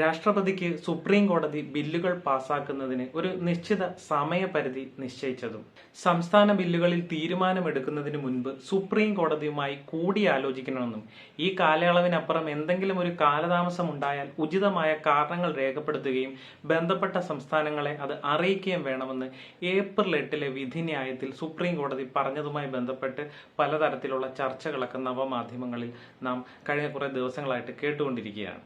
രാഷ്ട്രപതിക്ക് സുപ്രീം കോടതി ബില്ലുകൾ പാസാക്കുന്നതിന് ഒരു നിശ്ചിത സമയപരിധി നിശ്ചയിച്ചതും സംസ്ഥാന ബില്ലുകളിൽ തീരുമാനമെടുക്കുന്നതിന് മുൻപ് സുപ്രീം കോടതിയുമായി കൂടിയാലോചിക്കണമെന്നും ഈ കാലയളവിനപ്പുറം എന്തെങ്കിലും ഒരു കാലതാമസം ഉണ്ടായാൽ ഉചിതമായ കാരണങ്ങൾ രേഖപ്പെടുത്തുകയും ബന്ധപ്പെട്ട സംസ്ഥാനങ്ങളെ അത് അറിയിക്കുകയും വേണമെന്ന് ഏപ്രിൽ എട്ടിലെ വിധിന്യായത്തിൽ സുപ്രീം കോടതി പറഞ്ഞതുമായി ബന്ധപ്പെട്ട് പലതരത്തിലുള്ള ചർച്ചകളൊക്കെ നവമാധ്യമങ്ങളിൽ നാം കഴിഞ്ഞ കുറേ ദിവസങ്ങളായിട്ട് കേട്ടുകൊണ്ടിരിക്കുകയാണ്.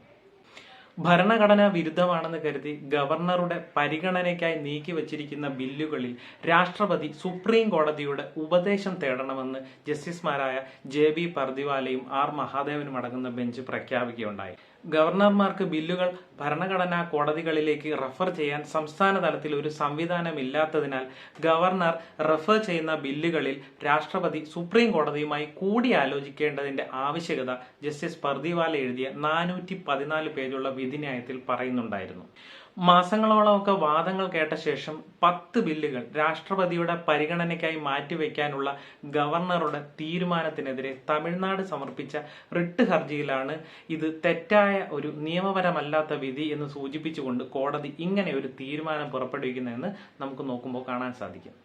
ഭരണഘടനാ വിരുദ്ധമാണെന്ന് കരുതി ഗവർണറുടെ പരിഗണനയ്ക്കായി നീക്കിവച്ചിരിക്കുന്ന ബില്ലുകളിൽ രാഷ്ട്രപതി സുപ്രീം കോടതിയുടെ ഉപദേശം തേടണമെന്ന് ജസ്റ്റിസുമാരായ ജെ ബി പർദിവാലയും ആർ മഹാദേവനും അടങ്ങുന്ന ബെഞ്ച് പ്രഖ്യാപിക്കുകയുണ്ടായി. ഗവർണർമാർക്ക് ബില്ലുകൾ ഭരണഘടനാ കോടതികളിലേക്ക് റഫർ ചെയ്യാൻ സംസ്ഥാന തലത്തിൽ ഒരു സംവിധാനമില്ലാത്തതിനാൽ ഗവർണർ റഫർ ചെയ്യുന്ന ബില്ലുകളിൽ രാഷ്ട്രപതി സുപ്രീം കോടതിയുമായി കൂടിയാലോചിക്കേണ്ടതിന്റെ ആവശ്യകത ജസ്റ്റിസ് പർദിവാല എഴുതിയ നാനൂറ്റി പതിനാല് പേജുള്ള വിധിന്യായത്തിൽ പറയുന്നുണ്ടായിരുന്നു. മാസങ്ങളോളമൊക്കെ വാദങ്ങൾ കേട്ട ശേഷം പത്ത് ബില്ലുകൾ രാഷ്ട്രപതിയുടെ പരിഗണനയ്ക്കായി മാറ്റിവെക്കാനുള്ള ഗവർണറുടെ തീരുമാനത്തിനെതിരെ തമിഴ്നാട് സമർപ്പിച്ച റിട്ട് ഹർജിയിലാണ് ഇത് തെറ്റായ ഒരു നിയമപരമല്ലാത്ത വിധി എന്ന് സൂചിപ്പിച്ചുകൊണ്ട് കോടതി ഇങ്ങനെ ഒരു തീരുമാനം പുറപ്പെടുവിക്കുന്നതെന്ന് നമുക്ക് നോക്കുമ്പോൾ കാണാൻ സാധിക്കും.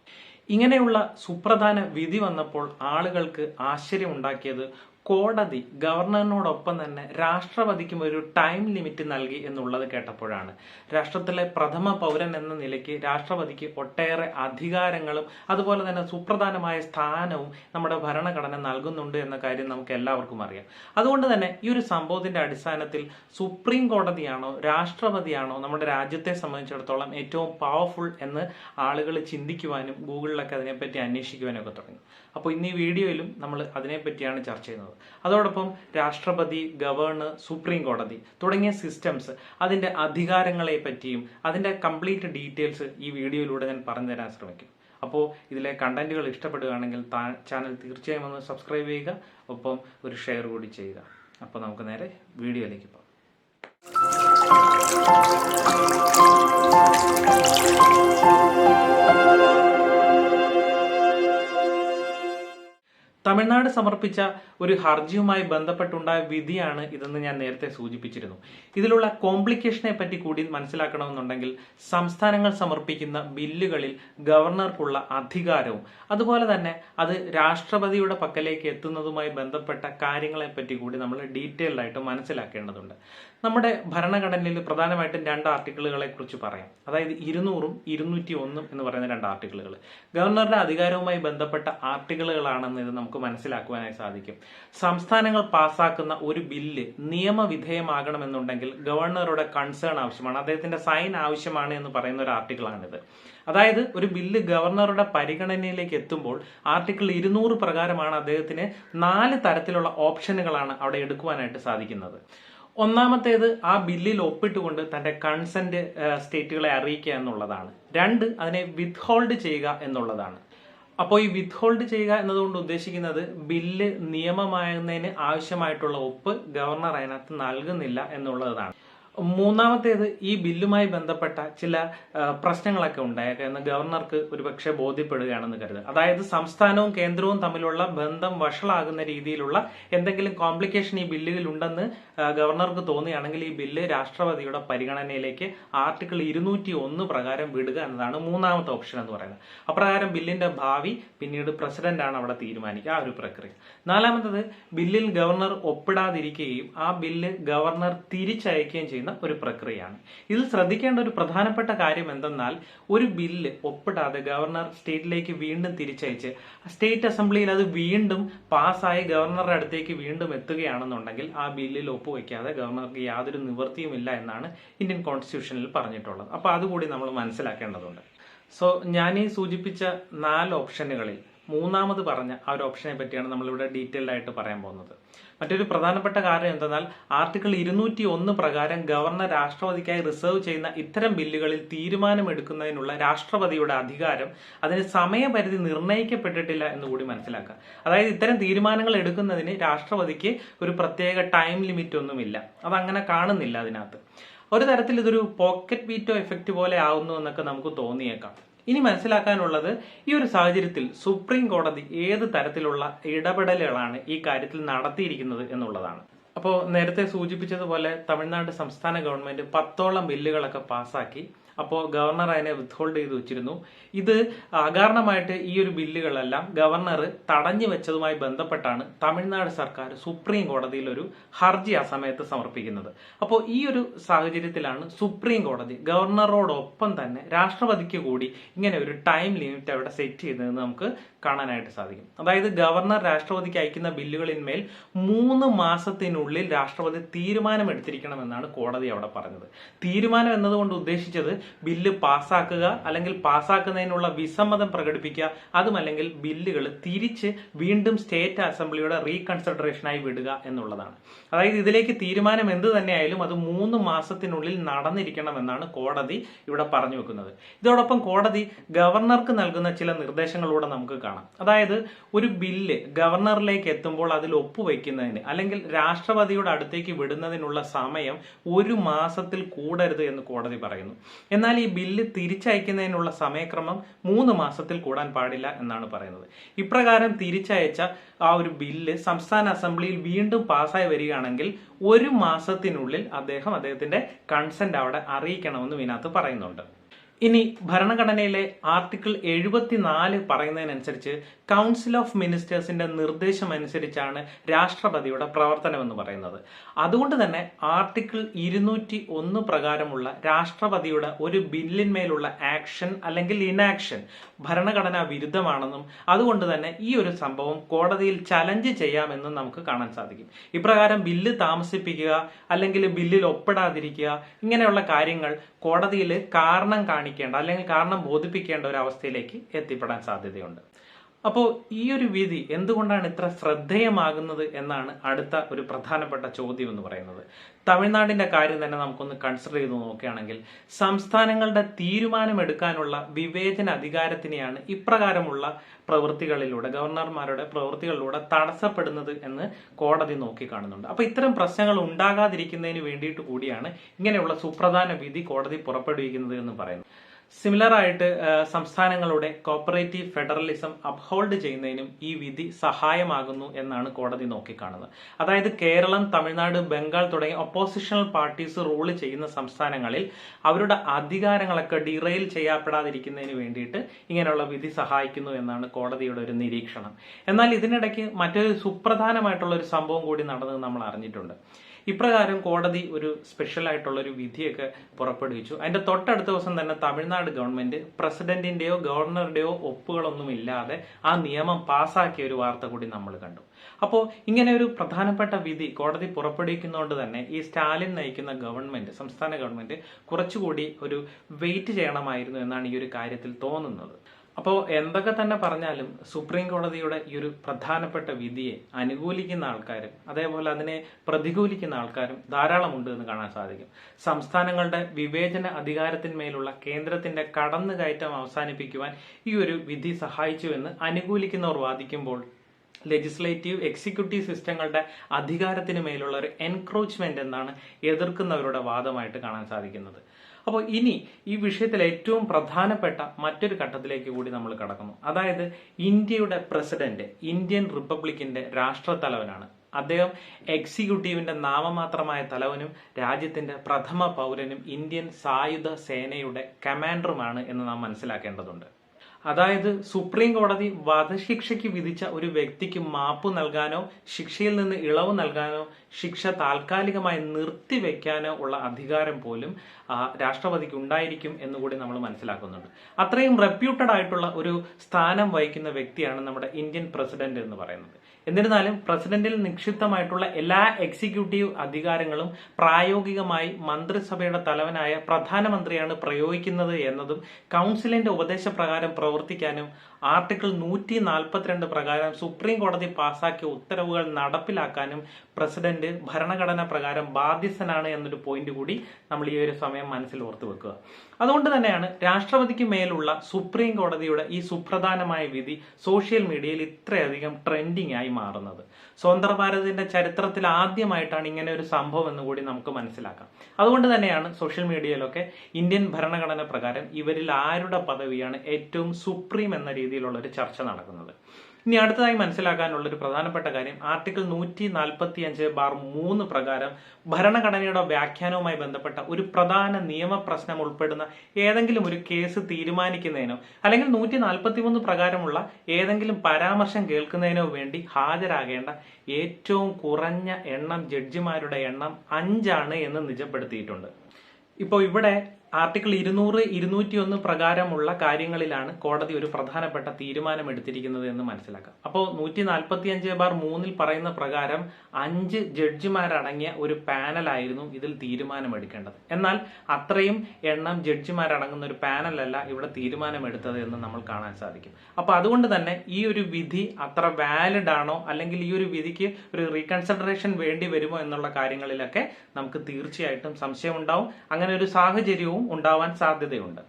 ഇങ്ങനെയുള്ള സുപ്രധാന വിധി വന്നപ്പോൾ ആളുകൾക്ക് ആശ്ചര്യമുണ്ടാക്കിയത് കോടതി ഗവർണറിനോടൊപ്പം തന്നെ രാഷ്ട്രപതിക്കും ഒരു ടൈം ലിമിറ്റ് നൽകി എന്നുള്ളത് കേട്ടപ്പോഴാണ്. രാഷ്ട്രത്തിലെ പ്രഥമ പൗരൻ എന്ന നിലയ്ക്ക് രാഷ്ട്രപതിക്ക് ഒട്ടേറെ അധികാരങ്ങളും അതുപോലെ തന്നെ സുപ്രധാനമായ സ്ഥാനവും നമ്മുടെ ഭരണഘടന നൽകുന്നുണ്ട് എന്ന കാര്യം നമുക്ക് എല്ലാവർക്കും അറിയാം. അതുകൊണ്ട് തന്നെ ഈ ഒരു സംഭവത്തിന്റെ അടിസ്ഥാനത്തിൽ സുപ്രീം കോടതിയാണോ രാഷ്ട്രപതിയാണോ നമ്മുടെ രാജ്യത്തെ സംബന്ധിച്ചിടത്തോളം ഏറ്റവും പവർഫുൾ എന്ന് ആളുകൾ ചിന്തിക്കുവാനും ഗൂഗിളിലൊക്കെ അതിനെപ്പറ്റി അന്വേഷിക്കുവാനും ഒക്കെ തുടങ്ങി. അപ്പോൾ ഇന്ന് ഈ വീഡിയോയിലും നമ്മൾ അതിനെപ്പറ്റിയാണ് ചർച്ച ചെയ്യുന്നത്. അതോടൊപ്പം രാഷ്ട്രപതി ഗവർണർ സുപ്രീം കോടതി തുടങ്ങിയ സിസ്റ്റംസ് അതിന്റെ അധികാരങ്ങളെ പറ്റിയും അതിന്റെ കംപ്ലീറ്റ് ഡീറ്റെയിൽസ് ഈ വീഡിയോയിലൂടെ ഞാൻ പറഞ്ഞു തരാൻ ശ്രമിക്കും. അപ്പോൾ ഇതിലെ കണ്ടന്റുകൾ ഇഷ്ടപ്പെടുകയാണെങ്കിൽ ചാനൽ തീർച്ചയായും ഒന്ന് സബ്സ്ക്രൈബ് ചെയ്യുക ഒപ്പം ഒരു ഷെയർ കൂടി ചെയ്യുക. അപ്പോൾ നമുക്ക് നേരെ വീഡിയോയിലേക്ക് പോകാം. തമിഴ്നാട് സമർപ്പിച്ച ഒരു ഹർജിയുമായി ബന്ധപ്പെട്ടുണ്ടായ വിധിയാണ് ഇതെന്ന് ഞാൻ നേരത്തെ സൂചിപ്പിച്ചിരുന്നു. ഇതിലുള്ള കോംപ്ലിക്കേഷനെ പറ്റി കൂടി മനസ്സിലാക്കണമെന്നുണ്ടെങ്കിൽ സംസ്ഥാനങ്ങൾ സമർപ്പിക്കുന്ന ബില്ലുകളിൽ ഗവർണർക്കുള്ള അധികാരവും അതുപോലെ തന്നെ അത് രാഷ്ട്രപതിയുടെ പക്കലേക്ക് എത്തുന്നതുമായി ബന്ധപ്പെട്ട കാര്യങ്ങളെ പറ്റി കൂടി നമ്മൾ ഡീറ്റെയിൽഡ് ആയിട്ട് മനസ്സിലാക്കേണ്ടതുണ്ട്. നമ്മുടെ ഭരണഘടനയിൽ പ്രധാനമായിട്ടും രണ്ട് ആർട്ടിക്കിളുകളെ കുറിച്ച് പറയാം. അതായത് ഇരുന്നൂറും ഇരുന്നൂറ്റി ഒന്നും എന്ന് പറയുന്ന രണ്ട് ആർട്ടിക്കിളുകൾ. ഗവർണറുടെ അധികാരവുമായി ബന്ധപ്പെട്ട ആർട്ടിക്കിളുകളാണെന്ന് ഇത് നമുക്ക് മനസ്സിലാക്കുവാനായി സാധിക്കും. സംസ്ഥാനങ്ങൾ പാസ്സാക്കുന്ന ഒരു ബില്ല് നിയമവിധേയമാകണമെന്നുണ്ടെങ്കിൽ ഗവർണറുടെ കൺസേൺ ആവശ്യമാണ്. അദ്ദേഹത്തിന്റെ സൈൻ ആവശ്യമാണ് എന്ന് പറയുന്ന ഒരു ആർട്ടിക്കിളാണിത് അതായത് ഒരു ബില്ല് ഗവർണറുടെ പരിഗണനയിലേക്ക് എത്തുമ്പോൾ ആർട്ടിക്കിൾ ഇരുന്നൂറ് പ്രകാരമാണ് അദ്ദേഹത്തിന് നാല് തരത്തിലുള്ള ഓപ്ഷനുകളാണ് അവിടെ എടുക്കുവാനായിട്ട് സാധിക്കുന്നത്. ഒന്നാമത്തേത് ആ ബില്ലിൽ ഒപ്പിട്ടുകൊണ്ട് തന്റെ കൺസെന്റ് സ്റ്റേറ്റുകളെ അറിയിക്കുക എന്നുള്ളതാണ്. രണ്ട് അതിനെ വിത്ത്ഹോൾഡ് ചെയ്യുക എന്നുള്ളതാണ്. അപ്പോൾ ഈ വിത്ത്ഹോൾഡ് ചെയ്യുക എന്നതുകൊണ്ട് ഉദ്ദേശിക്കുന്നത് ബില്ല് നിയമമാകുന്നതിന് ആവശ്യമായിട്ടുള്ള ഒപ്പ് ഗവർണർ അതിനകത്ത് നൽകുന്നില്ല എന്നുള്ളതാണ്. മൂന്നാമത്തേത് ഈ ബില്ലുമായി ബന്ധപ്പെട്ട ചില പ്രശ്നങ്ങളൊക്കെ ഉണ്ടായേക്കാം എന്ന് ഗവർണർക്ക് ഒരുപക്ഷെ ബോധ്യപ്പെടുകയാണെന്ന് കരുതുക. അതായത് സംസ്ഥാനവും കേന്ദ്രവും തമ്മിലുള്ള ബന്ധം വഷളാകുന്ന രീതിയിലുള്ള എന്തെങ്കിലും കോംപ്ലിക്കേഷൻ ഈ ബില്ലുകളിൽ ഉണ്ടെന്ന് ഗവർണർക്ക് തോന്നുകയാണെങ്കിൽ ഈ ബില്ല് രാഷ്ട്രപതിയുടെ പരിഗണനയിലേക്ക് ആർട്ടിക്കിൾ ഇരുന്നൂറ്റി ഒന്ന് പ്രകാരം വിടുക എന്നതാണ് മൂന്നാമത്തെ ഓപ്ഷൻ എന്ന് പറയുന്നത്. അപ്രകാരം ബില്ലിന്റെ ഭാവി പിന്നീട് പ്രസിഡന്റാണ് അവിടെ തീരുമാനിക്കുക. ആ ഒരു പ്രക്രിയ. നാലാമത്തത് ബില്ലിൽ ഗവർണർ ഒപ്പിടാതിരിക്കുകയും ആ ബില്ല് ഗവർണർ തിരിച്ചയക്കുകയും ചെയ്യുന്ന ഒരു പ്രക്രിയയാണ്. ഇതിൽ ശ്രദ്ധിക്കേണ്ട ഒരു പ്രധാനപ്പെട്ട കാര്യം എന്തെന്നാൽ ഒരു ബില്ല് ഒപ്പിടാതെ ഗവർണർ സ്റ്റേറ്റിലേക്ക് വീണ്ടും തിരിച്ചയച്ച് സ്റ്റേറ്റ് അസംബ്ലിയിൽ അത് വീണ്ടും പാസ്സായി ഗവർണറുടെ അടുത്തേക്ക് വീണ്ടും എത്തുകയാണെന്നുണ്ടെങ്കിൽ ആ ബില്ലിൽ ഒപ്പുവെക്കാതെ ഗവർണർക്ക് യാതൊരു നിവൃത്തിയുമില്ല എന്നാണ് ഇന്ത്യൻ കോൺസ്റ്റിറ്റ്യൂഷനിൽ പറഞ്ഞിട്ടുള്ളത്. അപ്പോൾ അതുകൂടി നമ്മൾ മനസ്സിലാക്കേണ്ടതുണ്ട്. സോ ഞാൻ ഈ സൂചിപ്പിച്ച നാല് ഓപ്ഷനുകളിൽ മൂന്നാമത് പറഞ്ഞ ആ ഒരു ഓപ്ഷനെ പറ്റിയാണ് നമ്മളിവിടെ ഡീറ്റെയിൽഡ് ആയിട്ട് പറയാൻ പോകുന്നത്. മറ്റൊരു പ്രധാനപ്പെട്ട കാര്യം എന്തെന്നാൽ ആർട്ടിക്കിൾ ഇരുന്നൂറ്റി ഒന്ന് പ്രകാരം ഗവർണർ രാഷ്ട്രപതിക്കായി റിസർവ് ചെയ്യുന്ന ഇത്തരം ബില്ലുകളിൽ തീരുമാനമെടുക്കുന്നതിനുള്ള രാഷ്ട്രപതിയുടെ അധികാരം അതിന് സമയപരിധി നിർണയിക്കപ്പെട്ടിട്ടില്ല എന്ന് കൂടി മനസ്സിലാക്കുക. അതായത് ഇത്തരം തീരുമാനങ്ങൾ എടുക്കുന്നതിന് രാഷ്ട്രപതിക്ക് ഒരു പ്രത്യേക ടൈം ലിമിറ്റ് ഒന്നുമില്ല അതങ്ങനെ കാണുന്നില്ല അതിനകത്ത്. ഒരു തരത്തിൽ ഇതൊരു പോക്കറ്റ് ബീറ്റോ എഫക്റ്റ് പോലെ ആവുന്നു എന്നൊക്കെ നമുക്ക് തോന്നിയേക്കാം. ഇനി മനസ്സിലാക്കാനുള്ളത് ഈ ഒരു സാഹചര്യത്തിൽ സുപ്രീം കോടതി ഏത് തരത്തിലുള്ള ഇടപെടലുകളാണ് ഈ കാര്യത്തിൽ നടത്തിയിരിക്കുന്നത് എന്നുള്ളതാണ്. അപ്പോൾ നേരത്തെ സൂചിപ്പിച്ചതുപോലെ തമിഴ്നാട് സംസ്ഥാന ഗവൺമെന്റ് പത്തോളം ബില്ലുകളൊക്കെ പാസ്സാക്കി അപ്പോൾ ഗവർണർ അതിനെ വിത്ത്ഹോൾഡ് ചെയ്ത് വെച്ചിരുന്നു. ഇത് അകാരണമായിട്ട് ഈ ഒരു ബില്ലുകളെല്ലാം ഗവർണർ തടഞ്ഞു വെച്ചതുമായി ബന്ധപ്പെട്ടാണ് തമിഴ്നാട് സർക്കാർ സുപ്രീം കോടതിയിൽ ഒരു ഹർജി ആ സമയത്ത് സമർപ്പിക്കുന്നത്. അപ്പോൾ ഈ ഒരു സാഹചര്യത്തിലാണ് സുപ്രീം കോടതി ഗവർണറോടൊപ്പം തന്നെ രാഷ്ട്രപതിക്ക് കൂടി ഇങ്ങനെ ഒരു ടൈം ലിമിറ്റ് അവിടെ സെറ്റ് ചെയ്തതെന്ന് നമുക്ക് കാണാനായിട്ട് സാധിക്കും. അതായത് ഗവർണർ രാഷ്ട്രപതിക്ക് അയക്കുന്ന ബില്ലുകളിന്മേൽ മൂന്ന് മാസത്തിനുള്ളിൽ രാഷ്ട്രപതി തീരുമാനമെടുത്തിരിക്കണമെന്നാണ് കോടതി അവിടെ പറഞ്ഞത്. തീരുമാനം എന്നതുകൊണ്ട് ഉദ്ദേശിച്ചത് ബില്ല് പാസാക്കുക അല്ലെങ്കിൽ പാസ്സാക്കുന്നതിനുള്ള വിസമ്മതം പ്രകടിപ്പിക്കുക അതുമല്ലെങ്കിൽ ബില്ലുകൾ തിരിച്ച് വീണ്ടും സ്റ്റേറ്റ് അസംബ്ലിയുടെ റീകൺസിഡറേഷനായി വിടുക എന്നുള്ളതാണ്. അതായത് ഇതിലേക്ക് തീരുമാനം എന്ത് തന്നെയായാലും അത് മൂന്ന് മാസത്തിനുള്ളിൽ നടന്നിരിക്കണമെന്നാണ് കോടതി ഇവിടെ പറഞ്ഞു വെക്കുന്നത് ഇതോടൊപ്പം കോടതി ഗവർണർക്ക് നൽകുന്ന ചില നിർദ്ദേശങ്ങളൂടെ നമുക്ക് കാണാം. അതായത് ഒരു ബില്ല് ഗവർണറിലേക്ക് എത്തുമ്പോൾ അതിൽ ഒപ്പുവെക്കുന്നതിന് അല്ലെങ്കിൽ രാഷ്ട്രപതിയുടെ അടുത്തേക്ക് വിടുന്നതിനുള്ള സമയം ഒരു മാസത്തിൽ കൂടരുത് എന്ന് കോടതി പറയുന്നു. എന്നാൽ ഈ ബില്ല് തിരിച്ചയക്കുന്നതിനുള്ള സമയക്രമം മൂന്ന് മാസത്തിൽ കൂടാൻ പാടില്ല എന്നാണ് പറയുന്നത്. ഇപ്രകാരം തിരിച്ചയച്ച ആ ഒരു ബില്ല് സംസ്ഥാന അസംബ്ലിയിൽ വീണ്ടും പാസ്സായി വരികയാണെങ്കിൽ ഒരു മാസത്തിനുള്ളിൽ അദ്ദേഹം അദ്ദേഹത്തിന്റെ കൺസെന്റ് അവിടെ അറിയിക്കണമെന്നും ഇതിനകത്ത് പറയുന്നുണ്ട്. ഇനി ഭരണഘടനയിലെ ആർട്ടിക്കിൾ എഴുപത്തിനാല് പറയുന്നതിനനുസരിച്ച് കൗൺസിൽ ഓഫ് മിനിസ്റ്റേഴ്സിന്റെ നിർദ്ദേശം അനുസരിച്ചാണ് രാഷ്ട്രപതിയുടെ പ്രവർത്തനം എന്ന് പറയുന്നത്. അതുകൊണ്ട് തന്നെ ആർട്ടിക്കിൾ ഇരുന്നൂറ്റി ഒന്ന് പ്രകാരമുള്ള രാഷ്ട്രപതിയുടെ ഒരു ബില്ലിന്മേലുള്ള ആക്ഷൻ അല്ലെങ്കിൽ ഇനാക്ഷൻ ഭരണഘടനാ വിരുദ്ധമാണെന്നും അതുകൊണ്ട് തന്നെ ഈ ഒരു സംഭവം കോടതിയിൽ ചലഞ്ച് ചെയ്യാമെന്നും നമുക്ക് കാണാൻ സാധിക്കും. ഇപ്രകാരം ബില്ല് താമസിപ്പിക്കുക അല്ലെങ്കിൽ ബില്ലിൽ ഒപ്പിടാതിരിക്കുക ഇങ്ങനെയുള്ള കാര്യങ്ങൾ കോടതിയിൽ കാരണം കാണിക്കേണ്ട അല്ലെങ്കിൽ കാരണം ബോധിപ്പിക്കേണ്ട ഒരു അവസ്ഥയിലേക്ക് എത്തിപ്പെടാൻ സാധ്യതയുണ്ട്. അപ്പോൾ ഈ ഒരു വിധി എന്തുകൊണ്ടാണ് ഇത്ര ശ്രദ്ധേയമാകുന്നത് എന്നാണ് അടുത്ത ഒരു പ്രധാനപ്പെട്ട ചോദ്യം എന്ന് പറയുന്നത്. തമിഴ്നാടിന്റെ കാര്യം തന്നെ നമുക്കൊന്ന് കൺസിഡർ ചെയ്ത് നോക്കുകയാണെങ്കിൽ സംസ്ഥാനങ്ങളുടെ തീരുമാനമെടുക്കാനുള്ള വിവേചന അധികാരത്തിനെയാണ് ഇപ്രകാരമുള്ള പ്രവൃത്തികളിലൂടെ ഗവർണർമാരുടെ പ്രവൃത്തികളിലൂടെ തടസ്സപ്പെടുന്നത് എന്ന് കോടതി നോക്കിക്കാണുന്നുണ്ട്. അപ്പൊ ഇത്തരം പ്രശ്നങ്ങൾ ഉണ്ടാകാതിരിക്കുന്നതിന് വേണ്ടിയിട്ട് കൂടിയാണ് ഇങ്ങനെയുള്ള സുപ്രധാന വിധി കോടതി പുറപ്പെടുവിക്കുന്നത് എന്ന് പറയുന്നത്. സിമിലർ ആയിട്ട് സംസ്ഥാനങ്ങളുടെ കോപ്പറേറ്റീവ് ഫെഡറലിസം അപ്ഹോൾഡ് ചെയ്യുന്നതിനും ഈ വിധി സഹായമാകുന്നു എന്നാണ് കോടതി നോക്കിക്കാണുന്നത്. അതായത് കേരളം തമിഴ്നാട് ബംഗാൾ തുടങ്ങിയ ഒപ്പോസിഷണൽ പാർട്ടീസ് റൂൾ ചെയ്യുന്ന സംസ്ഥാനങ്ങളിൽ അവരുടെ അധികാരങ്ങളൊക്കെ ഡിറെയിൽ ചെയ്യപ്പെടാതിരിക്കുന്നതിന് വേണ്ടിയിട്ട് ഇങ്ങനെയുള്ള വിധി സഹായിക്കുന്നു എന്നാണ് കോടതിയുടെ ഒരു നിരീക്ഷണം. എന്നാൽ ഇതിനിടയ്ക്ക് മറ്റൊരു സുപ്രധാനമായിട്ടുള്ള ഒരു സംഭവം കൂടി നടന്നത് നമ്മൾ അറിഞ്ഞിട്ടുണ്ട്. ഇപ്രകാരം കോടതി ഒരു സ്പെഷ്യൽ ആയിട്ടുള്ള ഒരു വിധിയൊക്കെ പുറപ്പെടുവിച്ചു. അതിന്റെ തൊട്ടടുത്ത ദിവസം തന്നെ തമിഴ്നാട് ഗവൺമെന്റ് പ്രസിഡന്റിന്റെയോ ഗവർണറുടെയോ ഒപ്പുകളൊന്നുമില്ലാതെ ആ നിയമം പാസാക്കിയ ഒരു വാർത്ത കൂടി നമ്മൾ കണ്ടു. അപ്പോൾ ഇങ്ങനെ ഒരു പ്രധാനപ്പെട്ട വിധി കോടതി പുറപ്പെടുവിക്കുന്നതുകൊണ്ട് തന്നെ ഈ സ്റ്റാലിൻ നയിക്കുന്ന ഗവൺമെന്റ് സംസ്ഥാന ഗവൺമെന്റ് കുറച്ചുകൂടി ഒരു വെയിറ്റ് ചെയ്യണമായിരുന്നു എന്നാണ് ഈ ഒരു കാര്യത്തിൽ തോന്നുന്നത്. അപ്പോൾ എന്തൊക്കെ തന്നെ പറഞ്ഞാലും സുപ്രീം കോടതിയുടെ ഈ ഒരു പ്രധാനപ്പെട്ട വിധിയെ അനുകൂലിക്കുന്ന ആൾക്കാരും അതേപോലെ അതിനെ പ്രതികൂലിക്കുന്ന ആൾക്കാരും ധാരാളമുണ്ട് എന്ന് കാണാൻ സാധിക്കും. സംസ്ഥാനങ്ങളുടെ വിവേചന അധികാരത്തിന്മേലുള്ള കേന്ദ്രത്തിന്റെ കടന്നുകയറ്റം അവസാനിപ്പിക്കുവാൻ ഈ ഒരു വിധി സഹായിച്ചു എന്ന് അനുകൂലിക്കുന്നവർ വാദിക്കുമ്പോൾ ലെജിസ്ലേറ്റീവ് എക്സിക്യൂട്ടീവ് സിസ്റ്റങ്ങളുടെ അധികാരത്തിന് മേലുള്ള ഒരു എൻക്രോച്ച്മെന്റ് എന്നാണ് എതിർക്കുന്നവരുടെ വാദമായിട്ട് കാണാൻ സാധിക്കുന്നത്. അപ്പോൾ ഇനി ഈ വിഷയത്തിൽ ഏറ്റവും പ്രധാനപ്പെട്ട മറ്റൊരു ഘട്ടത്തിലേക്ക് കൂടി നമ്മൾ കടക്കുന്നു. അതായത് ഇന്ത്യയുടെ പ്രസിഡന്റ് ഇന്ത്യൻ റിപ്പബ്ലിക്കിന്റെ രാഷ്ട്രത്തലവനാണ്. അദ്ദേഹം എക്സിക്യൂട്ടീവിന്റെ നാമമാത്രമായ തലവനും രാജ്യത്തിന്റെ പ്രഥമ പൗരനും ഇന്ത്യൻ സായുധ സേനയുടെ കമാൻഡറുമാണ് എന്ന് നാം മനസ്സിലാക്കേണ്ടതുണ്ട്. അതായത് സുപ്രീം കോടതി വധശിക്ഷയ്ക്ക് വിധിച്ച ഒരു വ്യക്തിക്ക് മാപ്പ് നൽകാനോ ശിക്ഷയിൽ നിന്ന് ഇളവ് നൽകാനോ ശിക്ഷ താൽക്കാലികമായി നിർത്തിവെക്കാനോ ഉള്ള അധികാരം പോലും രാഷ്ട്രപതിക്ക് ഉണ്ടായിരിക്കും എന്നുകൂടി നമ്മൾ മനസ്സിലാക്കുന്നുണ്ട്. അത്രയും റെപ്യൂട്ടഡ് ആയിട്ടുള്ള ഒരു സ്ഥാനം വഹിക്കുന്ന വ്യക്തിയാണ് നമ്മുടെ ഇന്ത്യൻ പ്രസിഡന്റ് എന്ന് പറയുന്നത്. എന്നിരുന്നാലും പ്രസിഡന്റിൽ നിക്ഷിപ്തമായിട്ടുള്ള എല്ലാ എക്സിക്യൂട്ടീവ് അധികാരങ്ങളും പ്രായോഗികമായി മന്ത്രിസഭയുടെ തലവനായ പ്രധാനമന്ത്രിയാണ് പ്രയോഗിക്കുന്നത് എന്നതും കൗൺസിലിന്റെ ഉപദേശപ്രകാരം പ്രവർത്തിക്കാനും ആർട്ടിക്കിൾ നൂറ്റി നാൽപ്പത്തിരണ്ട് പ്രകാരം സുപ്രീം കോടതി പാസാക്കിയ ഉത്തരവുകൾ നടപ്പിലാക്കാനും പ്രസിഡന്റ് ഭരണഘടന പ്രകാരം ബാധ്യസ്ഥനാണ് എന്നൊരു പോയിന്റ് കൂടി നമ്മൾ ഈ ഒരു സമയം മനസ്സിൽ ഓർത്തു വെക്കുക. അതുകൊണ്ട് തന്നെയാണ് രാഷ്ട്രപതിക്ക് മേലുള്ള സുപ്രീം കോടതിയുടെ ഈ സുപ്രധാനമായ വിധി സോഷ്യൽ മീഡിയയിൽ ഇത്രയധികം ട്രെൻഡിങ് ആയി മാറുന്നത്. സ്വതന്ത്ര ഭാരതത്തിന്റെ ചരിത്രത്തിൽ ആദ്യമായിട്ടാണ് ഇങ്ങനെ ഒരു സംഭവം എന്ന് കൂടി നമുക്ക് മനസ്സിലാക്കാം. അതുകൊണ്ട് തന്നെയാണ് സോഷ്യൽ മീഡിയയിലൊക്കെ ഇന്ത്യൻ ഭരണഘടന പ്രകാരം ഇവരിൽ ആരുടെ പദവിയാണ് ഏറ്റവും സുപ്രീം എന്ന രീതിയിലുള്ള ഒരു ചർച്ച നടക്കുന്നത്. ഇനി അടുത്തതായി മനസ്സിലാക്കാനുള്ള ഒരു പ്രധാനപ്പെട്ട കാര്യം ആർട്ടിക്കിൾ നൂറ്റി നാൽപ്പത്തി അഞ്ച് ബാർ മൂന്ന് പ്രകാരം ഭരണഘടനയുടെ വ്യാഖ്യാനവുമായി ബന്ധപ്പെട്ട ഒരു പ്രധാന നിയമ പ്രശ്നം ഉൾപ്പെടുന്ന ഏതെങ്കിലും ഒരു കേസ് തീരുമാനിക്കുന്നതിനോ അല്ലെങ്കിൽ നൂറ്റി നാൽപ്പത്തി മൂന്ന് പ്രകാരമുള്ള ഏതെങ്കിലും പരാമർശം കേൾക്കുന്നതിനോ വേണ്ടി ഹാജരാകേണ്ട ഏറ്റവും കുറഞ്ഞ എണ്ണം ജഡ്ജിമാരുടെ എണ്ണം അഞ്ചാണ് എന്ന് നിജപ്പെടുത്തിയിട്ടുണ്ട്. ഇപ്പോൾ ഇവിടെ ആർട്ടിക്കിൾ ഇരുന്നൂറ് ഇരുന്നൂറ്റി ഒന്ന് പ്രകാരമുള്ള കാര്യങ്ങളിലാണ് കോടതി ഒരു പ്രധാനപ്പെട്ട തീരുമാനം എടുത്തിരിക്കുന്നത് എന്ന് മനസ്സിലാക്കാം. അപ്പോൾ നൂറ്റി നാൽപ്പത്തി അഞ്ച് ബാർ മൂന്നിൽ പറയുന്ന പ്രകാരം അഞ്ച് ജഡ്ജിമാരടങ്ങിയ ഒരു പാനലായിരുന്നു ഇതിൽ തീരുമാനമെടുക്കേണ്ടത്. എന്നാൽ അത്രയും എണ്ണം ജഡ്ജിമാരടങ്ങുന്ന ഒരു പാനലല്ല ഇവിടെ തീരുമാനമെടുത്തത് എന്ന് നമ്മൾ കാണാൻ സാധിക്കും. അപ്പോൾ അതുകൊണ്ട് തന്നെ ഈ ഒരു വിധി അത്ര വാലിഡ് ആണോ അല്ലെങ്കിൽ ഈ ഒരു വിധിക്ക് ഒരു റീകൺസിഡറേഷൻ വേണ്ടി വരുമോ എന്നുള്ള കാര്യങ്ങളിലൊക്കെ നമുക്ക് തീർച്ചയായിട്ടും സംശയമുണ്ടാവും. അങ്ങനെ ഒരു സാഹചര്യവും ഉണ്ടാവാൻ സാധ്യതയുണ്ട്.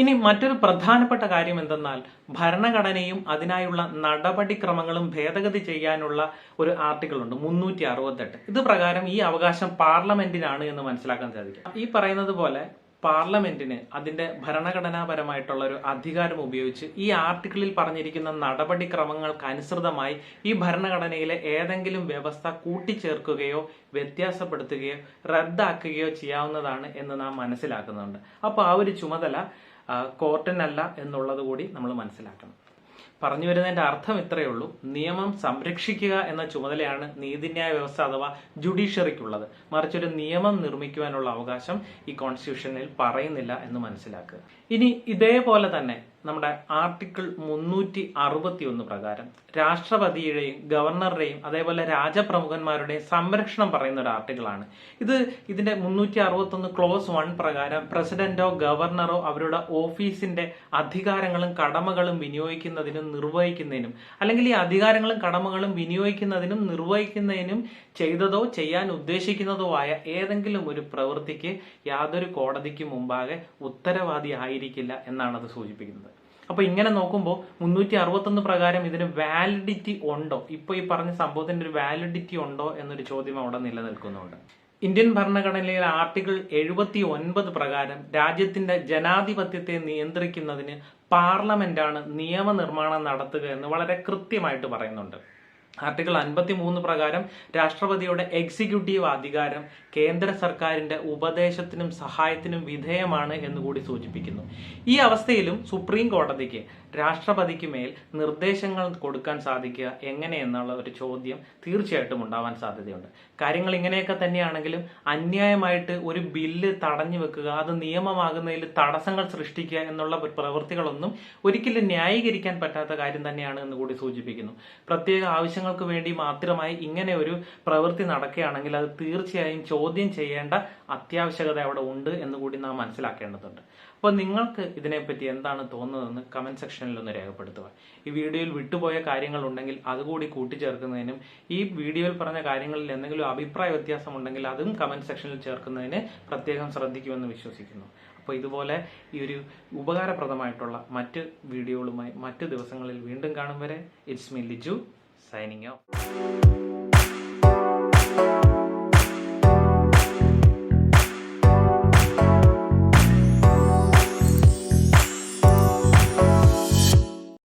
ഇനി മറ്റൊരു പ്രധാനപ്പെട്ട കാര്യം എന്തെന്നാൽ ഭരണഘടനയും അതിനായുള്ള നടപടിക്രമങ്ങളും ഭേദഗതി ചെയ്യാനുള്ള ഒരു ആർട്ടിക്കിൾ ഉണ്ട് മുന്നൂറ്റി അറുപത്തെട്ട്. ഇത് പ്രകാരം ഈ അവകാശം പാർലമെന്റിനാണ് എന്ന് മനസ്സിലാക്കാൻ സാധിക്കും. ഈ പറയുന്നത് പോലെ പാർലമെന്റിന് അതിന്റെ ഭരണഘടനാപരമായിട്ടുള്ള ഒരു അധികാരം ഉപയോഗിച്ച് ഈ ആർട്ടിക്കിളിൽ പറഞ്ഞിരിക്കുന്ന നടപടിക്രമങ്ങൾക്ക് അനുസൃതമായി ഈ ഭരണഘടനയിലെ ഏതെങ്കിലും വ്യവസ്ഥ കൂട്ടിച്ചേർക്കുകയോ വ്യത്യാസപ്പെടുത്തുകയോ റദ്ദാക്കുകയോ ചെയ്യാവുന്നതാണ് എന്ന് നാം മനസ്സിലാക്കുന്നുണ്ട്. അപ്പോൾ ആ ഒരു ചുമതല കോർട്ടിനല്ല എന്നുള്ളത് കൂടി നമ്മൾ മനസ്സിലാക്കണം. പറഞ്ഞു വരുന്നതിന്റെ അർത്ഥം ഇത്രയേ ഉള്ളൂ. നിയമം സംരക്ഷിക്കുക എന്ന ചുമതലയാണ് നീതിന്യായ വ്യവസ്ഥ അഥവാ ജുഡീഷ്യറിക്കുള്ളത്. മറിച്ച് ഒരു നിയമം നിർമ്മിക്കുവാനുള്ള അവകാശം ഈ കോൺസ്റ്റിറ്റ്യൂഷനിൽ പറയുന്നില്ല എന്ന് മനസ്സിലാക്കുക. ഇനി ഇതേപോലെ തന്നെ നമ്മുടെ ആർട്ടിക്കിൾ മുന്നൂറ്റി അറുപത്തി ഒന്ന് പ്രകാരം രാഷ്ട്രപതിയുടെയും ഗവർണറുടെയും അതേപോലെ രാജപ്രമുഖന്മാരുടെയും സംരക്ഷണം പറയുന്ന ഒരു ആർട്ടിക്കിളാണ്. ഇത് ഇതിന്റെ മുന്നൂറ്റി അറുപത്തി ഒന്ന് ക്ലോസ് വൺ പ്രകാരം പ്രസിഡന്റോ ഗവർണറോ അവരുടെ ഓഫീസിന്റെ അധികാരങ്ങളും കടമകളും വിനിയോഗിക്കുന്നതിനും നിർവഹിക്കുന്നതിനും അല്ലെങ്കിൽ ഈ അധികാരങ്ങളും കടമകളും വിനിയോഗിക്കുന്നതിനും നിർവഹിക്കുന്നതിനും ചെയ്തതോ ചെയ്യാൻ ഉദ്ദേശിക്കുന്നതോ ആയ ഏതെങ്കിലും ഒരു പ്രവൃത്തിക്ക് യാതൊരു കോടതിക്ക് മുമ്പാകെ ഉത്തരവാദി ആയിരിക്കില്ല എന്നാണ് അത് സൂചിപ്പിക്കുന്നത്. അപ്പൊ ഇങ്ങനെ നോക്കുമ്പോൾ മുന്നൂറ്റി അറുപത്തൊന്ന് പ്രകാരം ഇതിന് വാലിഡിറ്റി ഉണ്ടോ? ഇപ്പൊ ഈ പറഞ്ഞ സംഭവത്തിന്റെ ഒരു വാലിഡിറ്റി ഉണ്ടോ എന്നൊരു ചോദ്യം അവിടെ നിലനിൽക്കുന്നുണ്ട്. ഇന്ത്യൻ ഭരണഘടനയിലെ ആർട്ടിക്കിൾ എഴുപത്തി ഒൻപത് പ്രകാരം രാജ്യത്തിന്റെ ജനാധിപത്യത്തെ നിയന്ത്രിക്കുന്നതിന് പാർലമെന്റാണ് നിയമനിർമ്മാണം നടത്തുക എന്ന് വളരെ കൃത്യമായിട്ട് പറയുന്നുണ്ട്. ആർട്ടിക്കിൾ അൻപത്തി മൂന്ന് പ്രകാരം രാഷ്ട്രപതിയുടെ എക്സിക്യൂട്ടീവ് അധികാരം കേന്ദ്ര സർക്കാരിന്റെ ഉപദേശത്തിനും സഹായത്തിനും വിധേയമാണ് എന്ന് കൂടി സൂചിപ്പിക്കുന്നു. ഈ അവസ്ഥയിലും സുപ്രീം കോടതിക്ക് രാഷ്ട്രപതിക്ക് മേൽ നിർദ്ദേശങ്ങൾ കൊടുക്കാൻ സാധിക്കുക എങ്ങനെയെന്നുള്ള ഒരു ചോദ്യം തീർച്ചയായിട്ടും ഉണ്ടാവാൻ സാധ്യതയുണ്ട്. കാര്യങ്ങൾ ഇങ്ങനെയൊക്കെ തന്നെയാണെങ്കിലും അന്യായമായിട്ട് ഒരു ബില്ല് തടഞ്ഞു വെക്കുക അത് നിയമമാകുന്നതിൽ തടസ്സങ്ങൾ സൃഷ്ടിക്കുക എന്നുള്ള പ്രവൃത്തികളൊന്നും ഒരിക്കലും ന്യായീകരിക്കാൻ പറ്റാത്ത കാര്യം തന്നെയാണ് എന്ന് കൂടി സൂചിപ്പിക്കുന്നു. പ്രത്യേക ആവശ്യങ്ങൾക്ക് വേണ്ടി മാത്രമായി ഇങ്ങനെ ഒരു പ്രവൃത്തി നടക്കുകയാണെങ്കിൽ അത് തീർച്ചയായും ചോദ്യം ചെയ്യേണ്ട അത്യാവശ്യകത അവിടെ ഉണ്ട് എന്ന് കൂടി നാം മനസ്സിലാക്കേണ്ടതുണ്ട്. അപ്പോൾ നിങ്ങൾക്ക് ഇതിനെപ്പറ്റി എന്താണ് തോന്നുന്നതെന്ന് കമന്റ് സെക്ഷനിൽ ഒന്ന് രേഖപ്പെടുത്തുക. ഈ വീഡിയോയിൽ വിട്ടുപോയ കാര്യങ്ങൾ ഉണ്ടെങ്കിൽ അതുകൂടി കൂട്ടിച്ചേർക്കുന്നതിനും ഈ വീഡിയോയിൽ പറഞ്ഞ കാര്യങ്ങളിൽ എന്തെങ്കിലും അഭിപ്രായ വ്യത്യാസം ഉണ്ടെങ്കിൽ അതും കമന്റ് സെക്ഷനിൽ ചേർക്കുന്നതിന് പ്രത്യേകം ശ്രദ്ധിക്കുമെന്ന് വിശ്വസിക്കുന്നു. അപ്പോൾ ഇതുപോലെ ഈ ഒരു ഉപകാരപ്രദമായിട്ടുള്ള മറ്റ് വീഡിയോകളുമായി മറ്റ് ദിവസങ്ങളിൽ വീണ്ടും കാണും വരെ. It's me Liju signing off